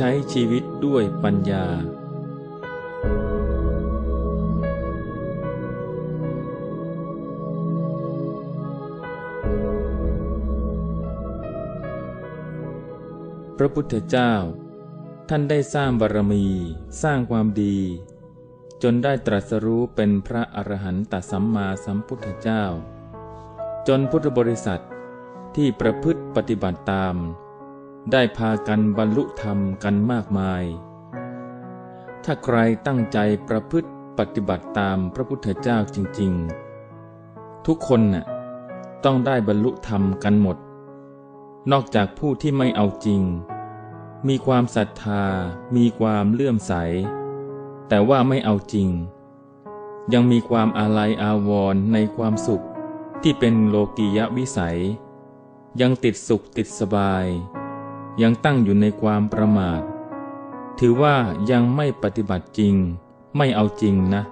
ใช้ชีวิตด้วยปัญญา พระพุทธเจ้า ท่านได้สร้างบารมี สร้างความดี จนได้ตรัสรู้เป็นพระอรหันตสัมมาสัมพุทธเจ้า จนพุทธบริษัทที่ประพฤติปฏิบัติตาม ได้พากันบรรลุธรรมกันมากมาย ถ้าใครตั้งใจประพฤติปฏิบัติตามพระพุทธเจ้าจริง ๆ ทุกคนน่ะต้องได้บรรลุธรรมกันหมด นอกจากผู้ที่ไม่เอาจริง มีความศรัทธา มีความเลื่อมใส แต่ว่าไม่เอาจริง ยังมีความอาลัยอาวรณ์ในความสุขที่เป็นโลกียวิสัย ยังติดสุขติดสบาย ยังตั้งอยู่ในความประมาท ถือว่ายังไม่ปฏิบัติจริง ไม่เอาจริงนะ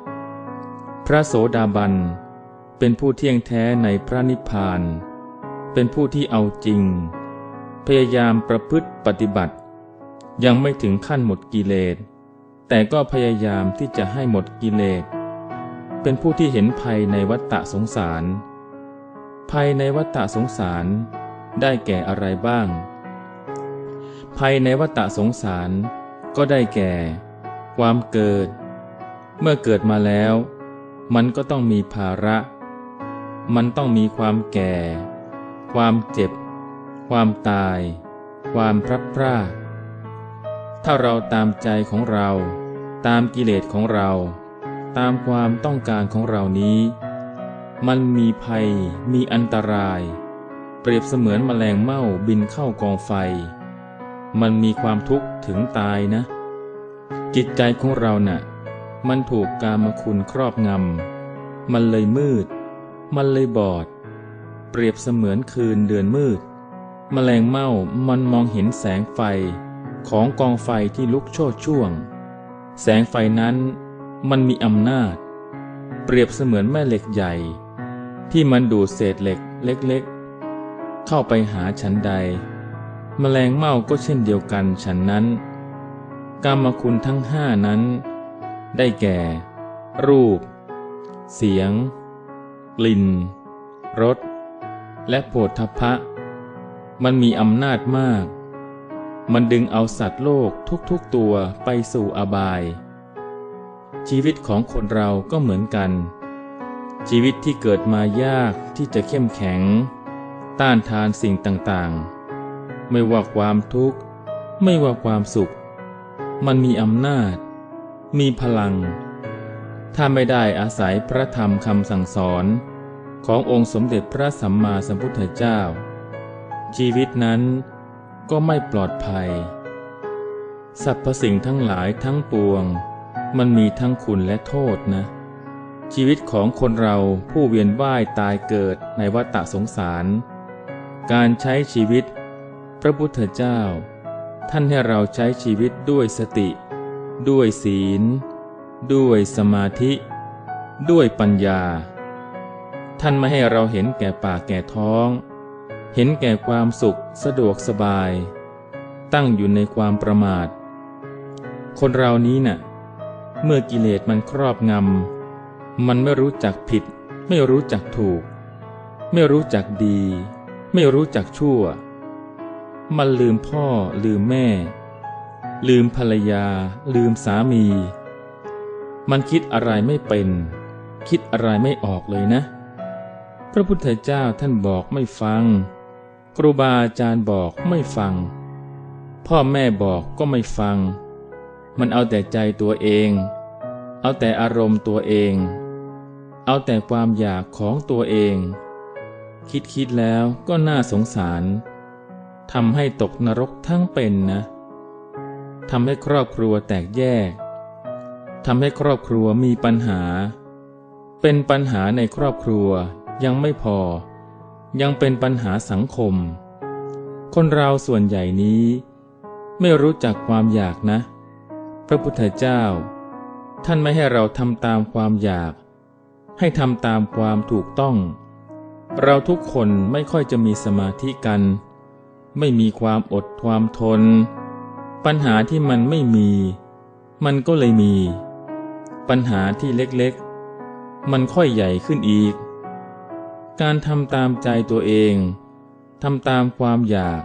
พระโสดาบัน เป็นผู้เที่ยงแท้ในพระนิพพาน เป็นผู้ที่เอาจริง พยายามประพฤติปฏิบัติ ยังไม่ถึงขั้นหมดกิเลส แต่ก็พยายามที่จะให้หมดกิเลส เป็นผู้ที่เห็นภัยในวัฏฏะสงสาร ภัยในวัฏฏะสงสารได้แก่อะไรบ้าง ภัยในวัฏสงสารก็ได้แก่ ความเกิด เมื่อเกิดมาแล้ว มันก็ต้องมีภาระ มันต้องมีความแก่ ความเจ็บ ความตาย ความพลัดพรากถ้าเราตามใจของเรา ตามกิเลสของเรา ตามความต้องการของเรานี้ มันมีภัยมีอันตราย เปรียบเสมือนแมลงเม่าบินเข้ากองไฟ มันมีความทุกข์ถึงตายนะ จิตใจของเรานะ่ะ มันถูกกามคุณครอบงำ มันเลยมืด มันเลยบอด เปรียบเสมือนคืนเดือนมืดแมลงเม่ามันมองเห็นแสงไฟของกองไฟที่ลุกโชดช่วง แสงไฟนั้นมันมีอำนาจ เปรียบเสมือนแม่เหล็กใหญ่ ที่มันดูดเศษเหล็กเล็กๆ เข้าไปหาฉันใด แมลงเม่าก็เช่นเดียวกันฉันนั้น กรรมคุณทั้งห้านั้น ได้แก่ รูป เสียง กลิ่น รส และโผฏฐพะ มันมีอำนาจมาก มันดึงเอาสัตว์โลกทุกๆตัวไปสู่อบาย ชีวิตของคนเราก็เหมือนกัน ชีวิตที่เกิดมายากที่จะเข้มแข็ง ต้านทานสิ่งต่างๆ ไม่ว่าความทุกข์ ไม่ว่าความสุข มันมีอำนาจ มีพลัง ถ้าไม่ได้อาศัยพระธรรมคำสั่งสอน ขององค์สมเด็จพระสัมมาสัมพุทธเจ้า ชีวิตนั้นก็ไม่ปลอดภัย สรรพสิ่งทั้งหลายทั้งปวง มันมีทั้งคุณและโทษนะ ชีวิตของคนเราผู้เวียนว่ายตายเกิดในวัฏฏะสงสาร การใช้ชีวิต พระพุทธเจ้า ท่านให้เราใช้ชีวิตด้วยสติ ด้วยศีล ด้วยสมาธิ ด้วยปัญญา ท่านไม่ให้เราเห็นแก่ปากแก่ท้อง เห็นแก่ความสุขสะดวกสบาย ตั้งอยู่ในความประมาท คนเรานี้น่ะ เมื่อกิเลสมันครอบงำ มันไม่รู้จักผิด ไม่รู้จักถูก ไม่รู้จักดี ไม่รู้จักชั่ว มันลืมพ่อ ลืมแม่ ลืมภรรยา ลืมสามี มันคิดอะไรไม่เป็น คิดอะไรไม่ออกเลยนะ พระพุทธเจ้าท่านบอกไม่ฟัง ครูบาอาจารย์บอกไม่ฟัง พ่อแม่บอกก็ไม่ฟัง มันเอาแต่ใจตัวเอง เอาแต่อารมณ์ตัวเอง เอาแต่ความอยากของตัวเอง คิดคิดแล้วก็น่าสงสาร ทำให้ตกนรกทั้งเป็นนะทำให้ครอบครัวแตกแยกทำให้ครอบครัวมีปัญหา เป็นปัญหาในครอบครัวยังไม่พอ ยังเป็นปัญหาสังคม คนเราส่วนใหญ่นี้ ไม่รู้จักความอยากนะ พระพุทธเจ้า ท่านไม่ให้เราทำตามความอยาก ให้ทำตามความถูกต้อง เราทุกคนไม่ค่อยจะมีสมาธิกัน ไม่มีความอดความทน ปัญหาที่มันไม่มี มันก็เลยมี ปัญหาที่เล็กๆ มันค่อยใหญ่ขึ้นอีก การทำตามใจตัวเองทำตามความอยาก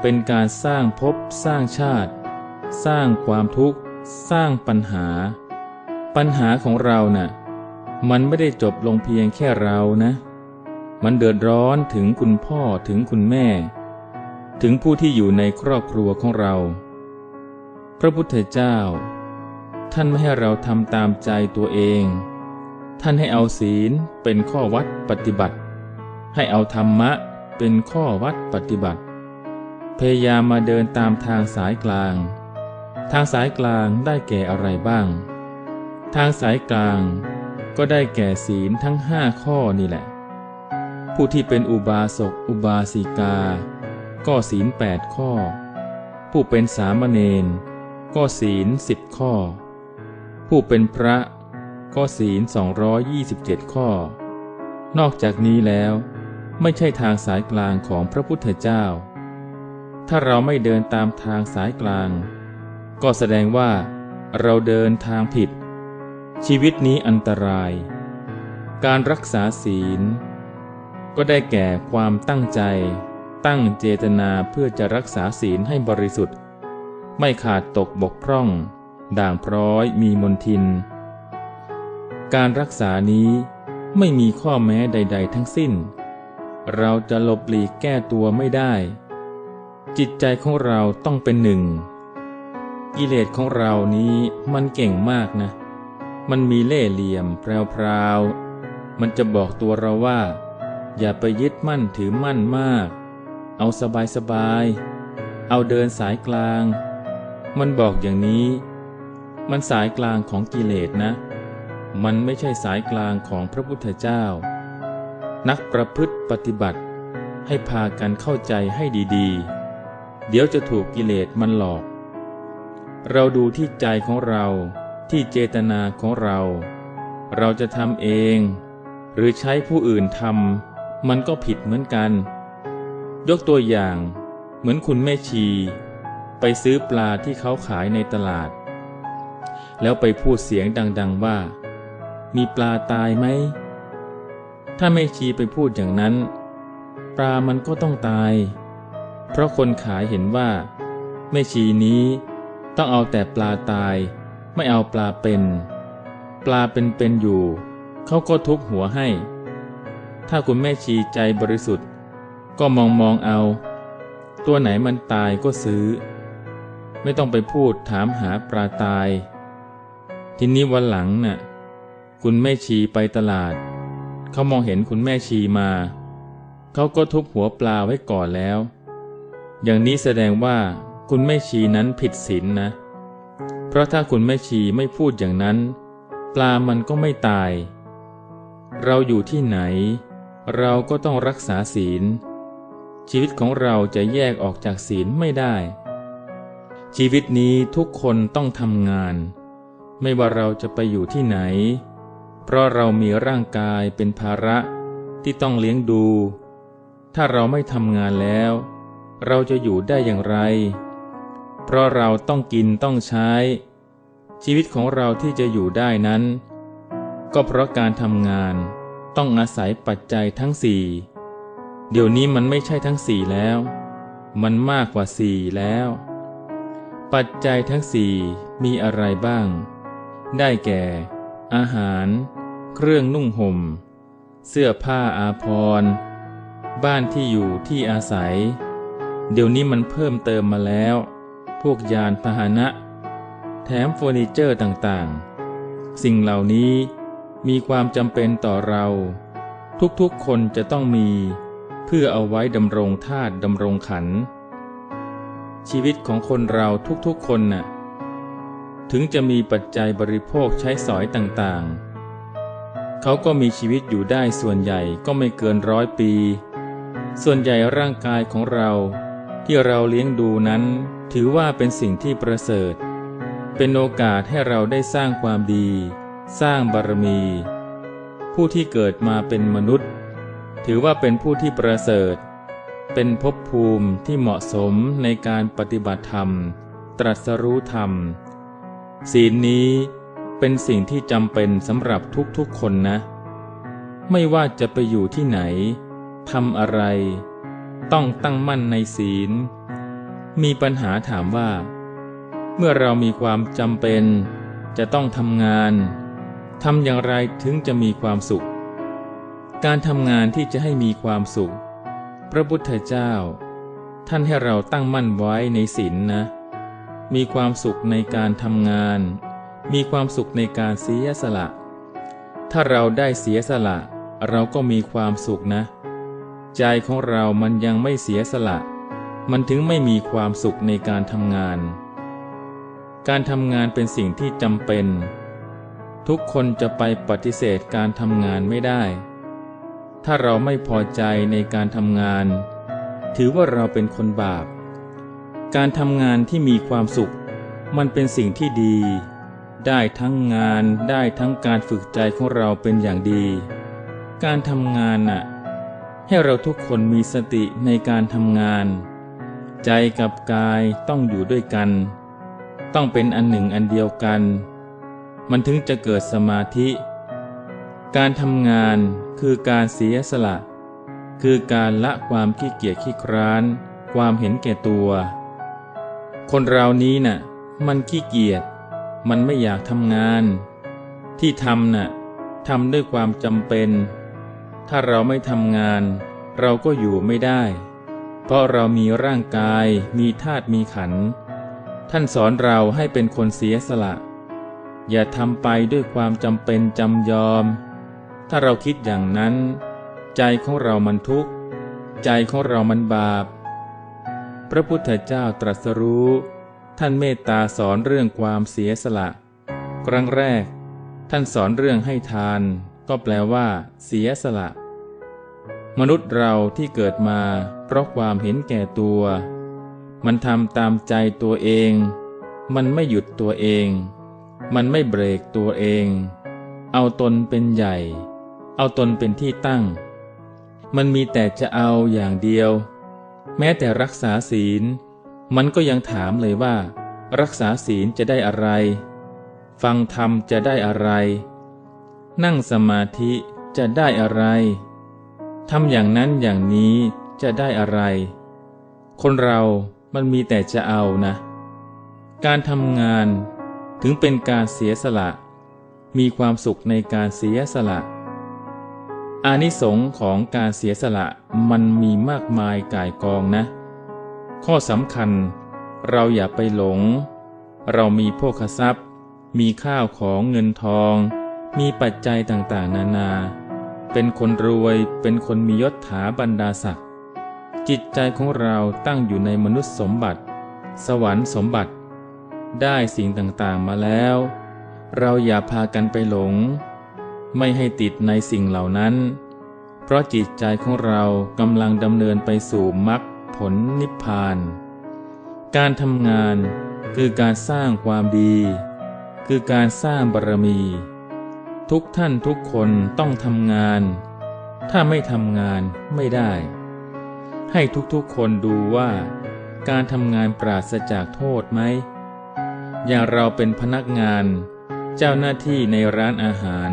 เป็นการสร้างภพสร้างชาติ สร้างความทุกข์ สร้างปัญหา ปัญหาของเรานะ่ะ มันไม่ได้จบลงเพียงแค่เรานะ มันเดือดร้อนถึงคุณพ่อถึงคุณแม่ ถึงผู้ที่อยู่ในครอบครัวของเรา พระพุทธเจ้า ท่านไม่ให้เราทำตามใจตัวเอง ท่านให้เอาศีลเป็นข้อวัดปฏิบัติ ให้เอาธรรมะเป็นข้อวัดปฏิบัติ พยายามมาเดินตามทางสายกลาง ทางสายกลางได้แก่อะไรบ้าง ทางสายกลางก็ได้แก่ศีลทั้งห้าข้อนี่แหละ ผู้ที่เป็นอุบาสกอุบาสิกา ก็ศีลแปดข้อ ผู้เป็นสามเณรก็ศีลสิบข้อ ผู้เป็นพระก็ศีล227ข้อ นอกจากนี้แล้วไม่ใช่ทางสายกลางของพระพุทธเจ้า ถ้าเราไม่เดินตามทางสายกลาง ก็แสดงว่าเราเดินทางผิด ชีวิตนี้อันตราย การรักษาศีล ก็ได้แก่ความตั้งใจ ตั้งเจตนาเพื่อจะรักษาศีลให้บริสุทธิ์ ไม่ขาดตกบกพร่อง ด่างพร้อยมีมนทิน การรักษานี้ไม่มีข้อแม้ใด ๆ ทั้งสิ้น เราจะหลบหลีกแก้ตัวไม่ได้ จิตใจของเราต้องเป็นหนึ่ง กิเลสของเรานี้มันเก่งมากนะ มันมีเล่ห์เหลี่ยมแพรวๆมันจะบอกตัวเราว่า อย่าไปยึดมั่นถือมั่นมาก เอาสบายสบาย เอาเดินสายกลาง มันบอกอย่างนี้ มันสายกลางของกิเลสนะ มันไม่ใช่สายกลางของพระพุทธเจ้า นักประพฤติปฏิบัติ ให้พากันเข้าใจให้ดีๆ เดี๋ยวจะถูกกิเลสมันหลอก เราดูที่ใจของเราที่เจตนาของเรา เราจะทำเอง หรือใช้ผู้อื่นทำมันก็ผิดเหมือนกัน ยกตัวอย่าง เหมือนคุณแม่ชี ไปซื้อปลาที่เขาขายในตลาด แล้วไปพูดเสียงดัง ๆว่า มีปลาตายไหม ถ้าแม่ชีไปพูดอย่างนั้น ปลามันก็ต้องตาย เพราะคนขายเห็นว่า แม่ชีนี้ต้องเอาแต่ปลาตาย ไม่เอาปลาเป็น ปลาเป็นเป็นอยู่ เขาก็ทุบหัวให้ ถ้าคุณแม่ชีใจบริสุทธิ์ ก็มองมองเอา ตัวไหนมันตายก็ซื้อ ไม่ต้องไปพูดถามหาปลาตาย ทีนี้วันหลังน่ะ คุณแม่ชีไปตลาด เขามองเห็นคุณแม่ชีมา เขาก็ทุบหัวปลาไว้ก่อนแล้ว อย่างนี้แสดงว่าคุณแม่ชีนั้นผิดศีลนนะ เพราะถ้าคุณแม่ชีไม่พูดอย่างนั้น ปลามันก็ไม่ตาย เราอยู่ที่ไหน เราก็ต้องรักษาศีล ชีวิตของเราจะแยกออกจากศีลไม่ได้ ชีวิตนี้ทุกคนต้องทำงาน ไม่ว่าเราจะไปอยู่ที่ไหน เพราะเรามีร่างกายเป็นภาระที่ต้องเลี้ยงดู ถ้าเราไม่ทำงานแล้ว เราจะอยู่ได้อย่างไร เพราะเราต้องกินต้องใช้ ชีวิตของเราที่จะอยู่ได้นั้น ก็เพราะการทำงานต้องอาศัยปัจจัยทั้งสี่ เดี๋ยวนี้มันไม่ใช่ทั้งสี่แล้ว มันมากกว่าสี่แล้ว ปัจจัยทั้งสี่มีอะไรบ้าง ได้แก่ อาหาร เครื่องนุ่งหม่ม เสื้อผ้าอาภรณ์บ้านที่อยู่ที่อาศัย เดี๋ยวนี้มันเพิ่มเติมมาแล้ว พวกยานพาหนะ แถมเฟอร์นิเจอร์ต่างๆ สิ่งเหล่านี้มีความจำเป็นต่อเรา ทุกๆคนจะต้องมี พื่อเอาไว้ดำรงธาตุดำรงขัน ชีวิตของคนเราทุกๆคนน่ะถึงจะมีปัจจัยบริโภคใช้สอยต่างๆ เขาก็มีชีวิตอยู่ได้ส่วนใหญ่ก็ไม่เกินร้อยปี ส่วนใหญ่ร่างกายของเราที่เราเลี้ยงดูนั้น ถือว่าเป็นสิ่งที่ประเสริฐ เป็นโอกาสให้เราได้สร้างความดี สร้างบารมี ผู้ที่เกิดมาเป็นมนุษย์ ถือว่าเป็นผู้ที่ประเสริฐ เป็นภพภูมิที่เหมาะสมในการปฏิบัติธรรม ตรัสรู้ธรรม ศีลนี้เป็นสิ่งที่จำเป็นสำหรับทุกๆคนนะ ไม่ว่าจะไปอยู่ที่ไหนทำอะไร ต้องตั้งมั่นในศีล มีปัญหาถามว่า เมื่อเรามีความจำเป็น จะต้องทำงานทำอย่างไรถึงจะมีความสุข การทำงานที่จะให้มีความสุข พระพุทธเจ้า ท่านให้เราตั้งมั่นไว้ในศีลนนะ มีความสุขในการทำงาน มีความสุขในการเสียสละ ถ้าเราได้เสียสละ เราก็มีความสุขนะ ใจของเรามันยังไม่เสียสละ มันถึงไม่มีความสุขในการทำงาน การทำงานเป็นสิ่งที่จำเป็น ทุกคนจะไปปฏิเสธการทำงานไม่ได้ ถ้าเราไม่พอใจในการทำงาน ถือว่าเราเป็นคนบาป การทำงานที่มีความสุข มันเป็นสิ่งที่ดี ได้ทั้งงานได้ทั้งการฝึกใจของเราเป็นอย่างดี การทำงานน่ะ ให้เราทุกคนมีสติในการทำงาน ใจกับกายต้องอยู่ด้วยกัน ต้องเป็นอันหนึ่งอันเดียวกัน มันถึงจะเกิดสมาธิ การทำงานคือการเสียสละ คือการละความขี้เกียจขี้คร้าน ความเห็นแก่ตัว คนเรานี้น่ะ มันขี้เกียจมันไม่อยากทำงาน ที่ทำน่ะทำด้วยความจำเป็น ถ้าเราไม่ทำงาน เราก็อยู่ไม่ได้ เพราะเรามีร่างกายมีธาตุมีขัน ท่านสอนเราให้เป็นคนเสียสละ อย่าทำไปด้วยความจำเป็นจำยอม ถ้าเราคิดอย่างนั้น ใจของเรามันทุกข์ ใจของเรามันบาป พระพุทธเจ้าตรัสรู้ ท่านเมตตาสอนเรื่องความเสียสละ ครั้งแรก ท่านสอนเรื่องให้ทาน ก็แปลว่า เสียสละ มนุษย์เราที่เกิดมา เพราะความเห็นแก่ตัว มันทำตามใจตัวเอง มันไม่หยุดตัวเอง มันไม่เบรกตัวเองเอาตนเป็นใหญ่ เอาตนเป็นที่ตั้ง มันมีแต่จะเอาอย่างเดียว แม้แต่รักษาศีล มันก็ยังถามเลยว่า รักษาศีลจะได้อะไร ฟังธรรมจะได้อะไร นั่งสมาธิจะได้อะไรทำอย่างนั้นอย่างนี้จะได้อะไร คนเรามันมีแต่จะเอานะ การทำงานถึงเป็นการเสียสละ มีความสุขในการเสียสละ อานิสงส์ของการเสียสละมันมีมากมายก่ายกองนะ ข้อสำคัญ เราอย่าไปหลง เรามีโภคทรัพย์ มีข้าวของเงินทอง มีปัจจัยต่างๆ นานา เป็นคนรวยเป็นคนมียศถาบรรดาศักดิ์จิตใจของเราตั้งอยู่ในมนุษย์สมบัติ สวรรค์สมบัติ ได้สิ่งต่างๆมาแล้ว เราอย่าพากันไปหลง ไม่ให้ติดในสิ่งเหล่านั้น เพราะจิตใจของเรากำลังดำเนินไปสู่มรรคผลนิพพาน การทำงานคือการสร้างความดี คือการสร้างบารมี ทุกท่านทุกคนต้องทำงาน ถ้าไม่ทำงานไม่ได้ ให้ทุกๆคนดูว่า การทำงานปราศจากโทษไหม อย่างเราเป็นพนักงาน เจ้าหน้าที่ในร้านอาหาร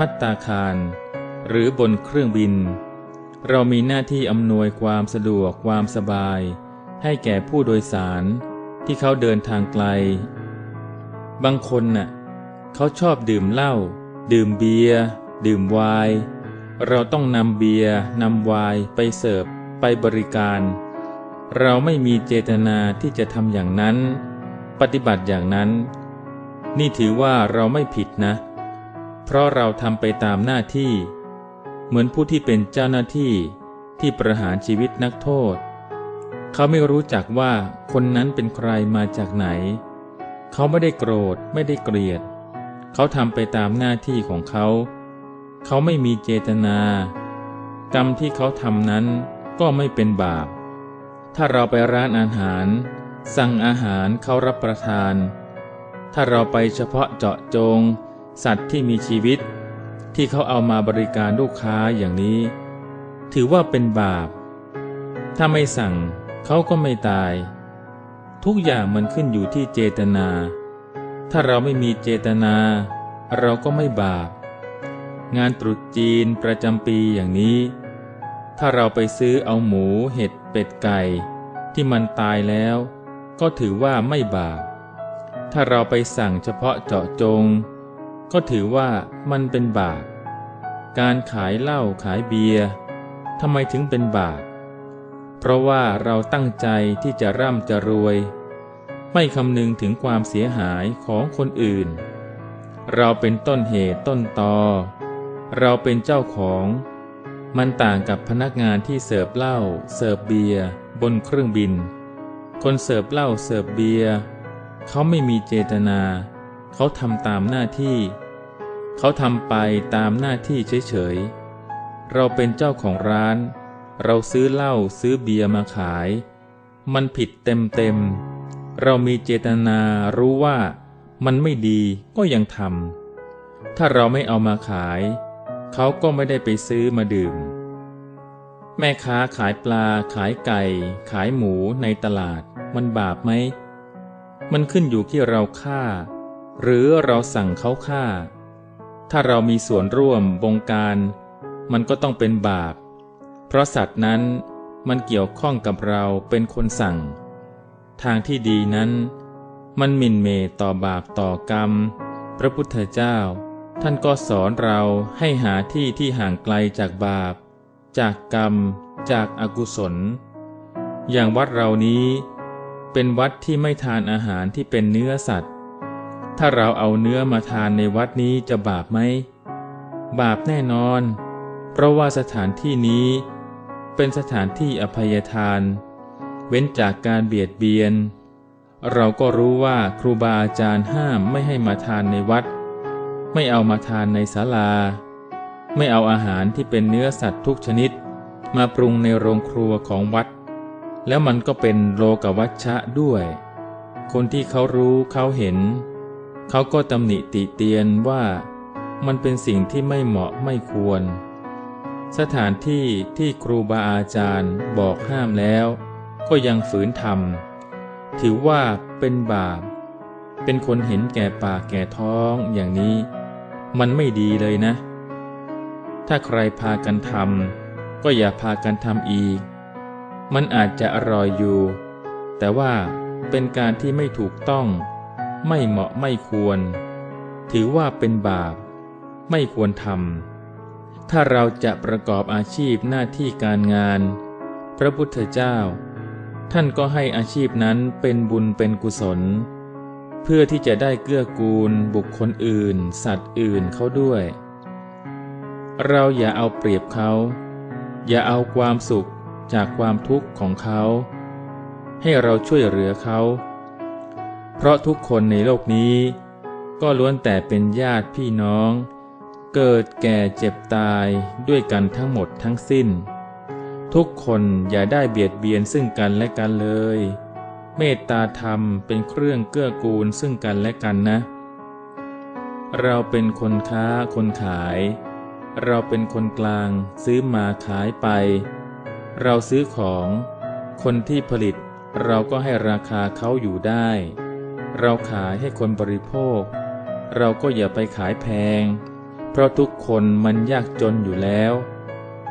พัตตาคาร หรือบนเครื่องบิน เรามีหน้าที่อำนวยความสะดวกความสบาย ให้แก่ผู้โดยสารที่เขาเดินทางไกล บางคนน่ะเขาชอบดื่มเหล้าดื่มเบียร์ดื่มไวน์เราต้องนำเบียร์นำไวน์ไปเสิร์ฟไปบริการ เราไม่มีเจตนาที่จะทำอย่างนั้น ปฏิบัติอย่างนั้น นี่ถือว่าเราไม่ผิดนะ เพราะเราทำไปตามหน้าที่ เหมือนผู้ที่เป็นเจ้าหน้าที่ที่ประหารชีวิตนักโทษ เขาไม่รู้จักว่าคนนั้นเป็นใครมาจากไหน เขาไม่ได้โกรธไม่ได้เกลียด เขาทำไปตามหน้าที่ของเขา เขาไม่มีเจตนา กรรมที่เขาทำนั้นก็ไม่เป็นบาป ถ้าเราไปร้านอาหาร สั่งอาหารเขารับประทาน ถ้าเราไปเฉพาะเจาะจง สัตว์ที่มีชีวิต ที่เขาเอามาบริการลูกค้าอย่างนี้ ถือว่าเป็นบาป ถ้าไม่สั่งเขาก็ไม่ตาย ทุกอย่างมันขึ้นอยู่ที่เจตนา ถ้าเราไม่มีเจตนา เราก็ไม่บาป งานตรุษจีนประจำปีอย่างนี้ ถ้าเราไปซื้อเอาหมูเห็ดเป็ดไก่ ที่มันตายแล้ว ก็ถือว่าไม่บาป ถ้าเราไปสั่งเฉพาะเจาะจง ก็ถือว่ามันเป็นบาป การขายเหล้าขายเบียร์ทำไมถึงเป็นบาป เพราะว่าเราตั้งใจที่จะร่ำจะรวย ไม่คำนึงถึงความเสียหายของคนอื่น เราเป็นต้นเหตุต้นตอ เราเป็นเจ้าของ มันต่างกับพนักงานที่เสิร์ฟเหล้าเสิร์ฟเบียร์บนเครื่องบิน คนเสิร์ฟเหล้าเสิร์ฟเบียร์เขาไม่มีเจตนา เขาทำตามหน้าที่ เขาทำไปตามหน้าที่เฉยๆ เราเป็นเจ้าของร้าน เราซื้อเหล้าซื้อเบียร์มาขาย มันผิดเต็มๆ เรามีเจตนารู้ว่ามันไม่ดีก็ยังทำ ถ้าเราไม่เอามาขาย เขาก็ไม่ได้ไปซื้อมาดื่ม แม่ค้าขายปลาขายไก่ ขายหมูในตลาด มันบาปไหม มันขึ้นอยู่ที่เราฆ่า หรือเราสั่งเขาฆ่า ถ้าเรามีส่วนร่วมบงการ มันก็ต้องเป็นบาป เพราะสัตว์นั้นมันเกี่ยวข้องกับเราเป็นคนสั่ง ทางที่ดีนั้น มันมินเมตต่อบาปต่อกรรม พระพุทธเจ้า ท่านก็สอนเราให้หาที่ที่ห่างไกลจากบาป จากกรรม จากอากุศล อย่างวัดเรานี้ เป็นวัดที่ไม่ทานอาหารที่เป็นเนื้อสัตว์ ถ้าเราเอาเนื้อมาทานในวัดนี้จะบาปไหม บาปแน่นอน เพราะว่าสถานที่นี้ เป็นสถานที่อภัยทาน เว้นจากการเบียดเบียน เราก็รู้ว่าครูบาอาจารย์ห้ามไม่ให้มาทานในวัด ไม่เอามาทานในศาลา ไม่เอาอาหารที่เป็นเนื้อสัตว์ทุกชนิด มาปรุงในโรงครัวของวัด แล้วมันก็เป็นโลกวัชชะด้วย คนที่เขารู้เขาเห็น เขาก็ตำหนิติเตียนว่ามันเป็นสิ่งที่ไม่เหมาะไม่ควร สถานที่ที่ครูบาอาจารย์บอกห้ามแล้ว ก็ยังฝืนทำถือว่าเป็นบาป เป็นคนเห็นแก่ปากแก่ท้องอย่างนี้ มันไม่ดีเลยนะ ถ้าใครพากันทำก็อย่าพากันทำอีก มันอาจจะอร่อยอยู่ แต่ว่าเป็นการที่ไม่ถูกต้อง ไม่เหมาะไม่ควร ถือว่าเป็นบาป ไม่ควรทำถ้าเราจะประกอบอาชีพหน้าที่การงาน พระพุทธเจ้า ท่านก็ให้อาชีพนั้นเป็นบุญเป็นกุศล เพื่อที่จะได้เกื้อกูล บุคคลอื่น สัตว์อื่นเขาด้วย เราอย่าเอาเปรียบเขา อย่าเอาความสุขจากความทุกข์ของเขา ให้เราช่วยเหลือเขา เพราะทุกคนในโลกนี้ ก็ล้วนแต่เป็นญาติพี่น้อง เกิดแก่เจ็บตายด้วยกันทั้งหมดทั้งสิ้น ทุกคนอย่าได้เบียดเบียนซึ่งกันและกันเลย เมตตาธรรมเป็นเครื่องเกื้อกูลซึ่งกันและกันนะ เราเป็นคนค้าคนขาย เราเป็นคนกลางซื้อมาขายไป เราซื้อของ คนที่ผลิตเราก็ให้ราคาเขาอยู่ได้ เราขายให้คนบริโภค เราก็อย่าไปขายแพง เพราะทุกคนมันยากจนอยู่แล้ว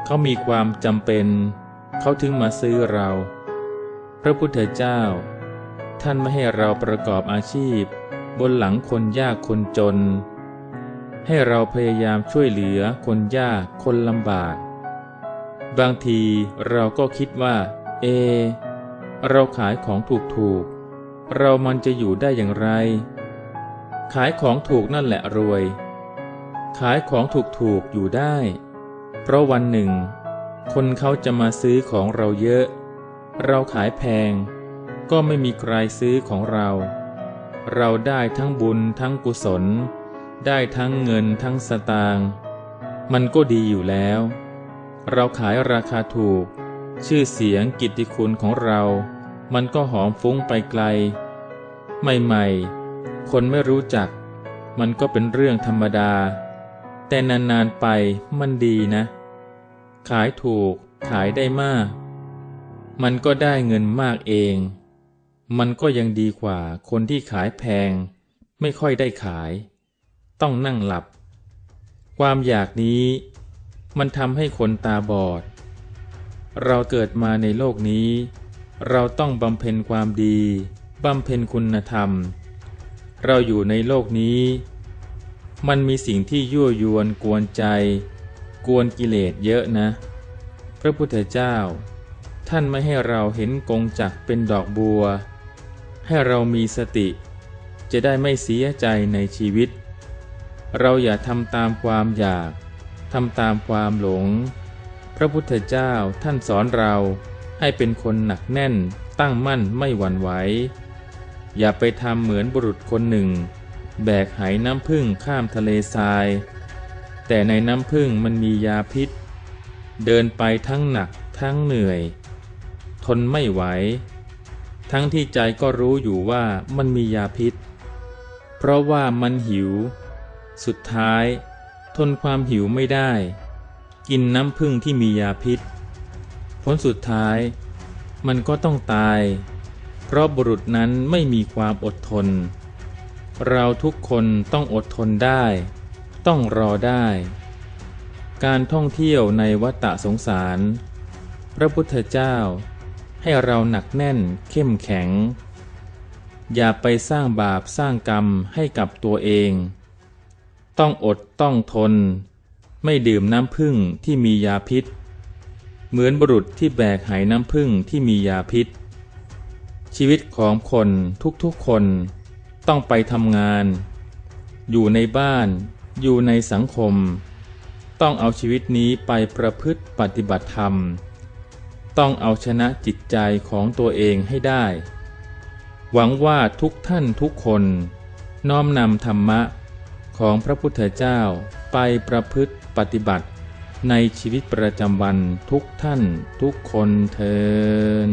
เขามีความจำเป็น เขาถึงมาซื้อเรา พระพุทธเจ้า ท่านไม่ให้เราประกอบอาชีพ บนหลังคนยากคนจน ให้เราพยายามช่วยเหลือคนยากคนลำบาก บางทีเราก็คิดว่า เอ เราขายของถูกๆ เรามันจะอยู่ได้อย่างไร ขายของถูกนั่นแหละรวย ขายของถูกๆอยู่ได้ เพราะวันหนึ่ง คนเขาจะมาซื้อของเราเยอะ เราขายแพง ก็ไม่มีใครซื้อของเรา เราได้ทั้งบุญทั้งกุศล ได้ทั้งเงินทั้งสตางค์มันก็ดีอยู่แล้ว เราขายราคาถูก ชื่อเสียงกิตติคุณของเรา มันก็หอมฟุ้งไปไกล ใหม่ๆ คนไม่รู้จัก มันก็เป็นเรื่องธรรมดา แต่นานๆไปมันดีนะ ขายถูกขายได้มาก มันก็ได้เงินมากเอง มันก็ยังดีกว่าคนที่ขายแพง ไม่ค่อยได้ขาย ต้องนั่งหลับ ความอยากนี้ มันทำให้คนตาบอด เราเกิดมาในโลกนี้ เราต้องบำเพ็ญความดี บำเพ็ญคุณธรรม เราอยู่ในโลกนี้ มันมีสิ่งที่ยั่วยวนกวนใจ กวนกิเลสเยอะนะ พระพุทธเจ้า ท่านไม่ให้เราเห็นกงจักเป็นดอกบัว ให้เรามีสติ จะได้ไม่เสียใจในชีวิต เราอย่าทำตามความอยากทำตามความหลง พระพุทธเจ้าท่านสอนเรา ให้เป็นคนหนักแน่นตั้งมั่นไม่หวั่นไหว อย่าไปทำเหมือนบุรุษคนหนึ่ง แบกไหน้ำพึ่งข้ามทะเลทราย แต่ในน้ำพึ่งมันมียาพิษ เดินไปทั้งหนักทั้งเหนื่อย ทนไม่ไหว ทั้งที่ใจก็รู้อยู่ว่ามันมียาพิษ เพราะว่ามันหิว สุดท้าย ทนความหิวไม่ได้ กินน้ำพึ่งที่มียาพิษ ผลสุดท้าย มันก็ต้องตาย เพราะบุรุษนั้นไม่มีความอดทน เราทุกคนต้องอดทนได้ ต้องรอได้ การท่องเที่ยวในวัฏสงสาร พระพุทธเจ้า ให้เราหนักแน่นเข้มแข็ง อย่าไปสร้างบาปสร้างกรรมให้กับตัวเอง ต้องอดต้องทน ไม่ดื่มน้ำพึ่งที่มียาพิษ เหมือนบุรุษที่แบกไหน้ำพึ่งที่มียาพิษ ชีวิตของคนทุกๆคนต้องไปทำงาน อยู่ในบ้าน อยู่ในสังคม ต้องเอาชีวิตนี้ไปประพฤติปฏิบัติธรรม ต้องเอาชนะจิตใจของตัวเองให้ได้ หวังว่าทุกท่านทุกคน น้อมนำธรรมะของพระพุทธเจ้าไปประพฤติปฏิบัติ ในชีวิตประจำวันทุกท่านทุกคนเทิน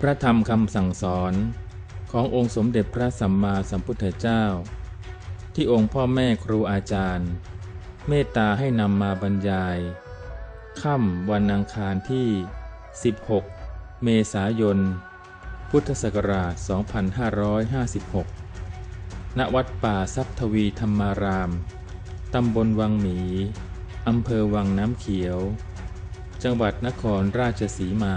พระธรรมคำสั่งสอนขององค์สมเด็จพระสัมมาสัมพุทธเจ้า ที่องค์พ่อแม่ครูอาจารย์ เมตตาให้นำมาบรรยาย ค่ำวันอังคารที่ 16 เมษายน พุทธศักราช 2556 ณ วัดป่าทรัพทวีธรรมาราม ตำบลวังหมี อำเภอวังน้ำเขียว จังหวัดนครราชสีมา